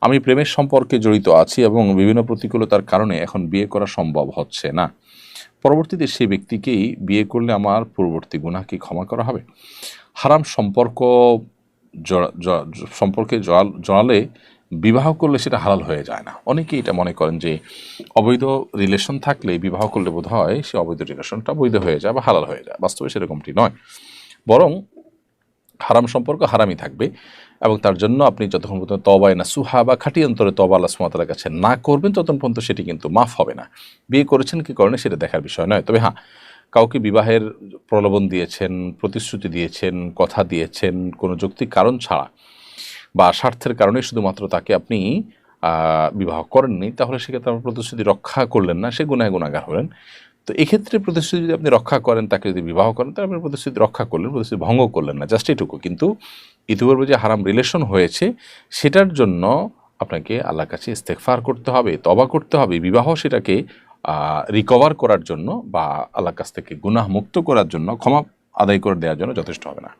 আমি প্রেমের সম্পর্কে জড়িত আছি এবং বিভিন্ন প্রতিকূলতার কারণে এখন বিয়ে করা সম্ভব হচ্ছে না। পরবর্তীতে সেই ব্যক্তিকেই বিয়ে করলে আমার পূর্ববর্তী গুনাহ কি ক্ষমা করা হবে। হারাম সম্পর্ক সম্পর্কে জড়ালে বিবাহ করলে সেটা হালাল হয়ে যায় না। অনেকেই এটা মনে করেন যে অবৈধ রিলেশন থাকলে বিবাহ করলে বোধ হয় সে অবৈধ রিলেশনটা বৈধ হয়ে যায় বা হালাল হয়ে যায়। বাস্তবে সেরকমটি নয়। বরং হারাম সম্পর্ক হারামই থাকবে এবং তার জন্য আপনি যতক্ষণ পর্যন্ত তবায় না সুহা বা খাঁটি অন্তরে তবা আল্লাহ সুমাতার কাছে না করবেন, ততক্ষণ পর্যন্ত সেটি কিন্তু মাফ হবে না। বিয়ে করেছেন, কি করেন, সেটা দেখার বিষয় নয়। তবে হ্যাঁ কাউকে বিবাহের প্রলোভন দিয়েছেন, প্রতিশ্রুতি দিয়েছেন, কথা দিয়েছেন, কোনো যৌক্তিক কারণ ছাড়া বা স্বার্থের কারণে শুধুমাত্র তাকে আপনি বিবাহ করেননি, তাহলে সেক্ষেত্রে আপনার প্রতিশ্রুতি রক্ষা করলেন না, সে গুনায় গুণাগার হলেন। তো এক্ষেত্রে প্রতিশ্রুতি যদি আপনি রক্ষা করেন, তাকে যদি বিবাহ করেন, তাহলে আপনি প্রতিশ্রুতি রক্ষা করলেন, প্রতিশ্রুতি ভঙ্গ করলেন না জাস্ট এটুকু। কিন্তু ইতিপূর্বে যে হারাম রিলেশন হয়েছে, সেটার জন্য আপনাকে আল্লাহর কাছে ইস্তেকফার করতে হবে তবা করতে হবে, বিবাহ সেটাকে রিকভার করার জন্য বা আল্লাহর কাছ থেকে গুনাহ মুক্ত করার জন্য, ক্ষমা আদায় করে দেওয়ার জন্য যথেষ্ট হবে না।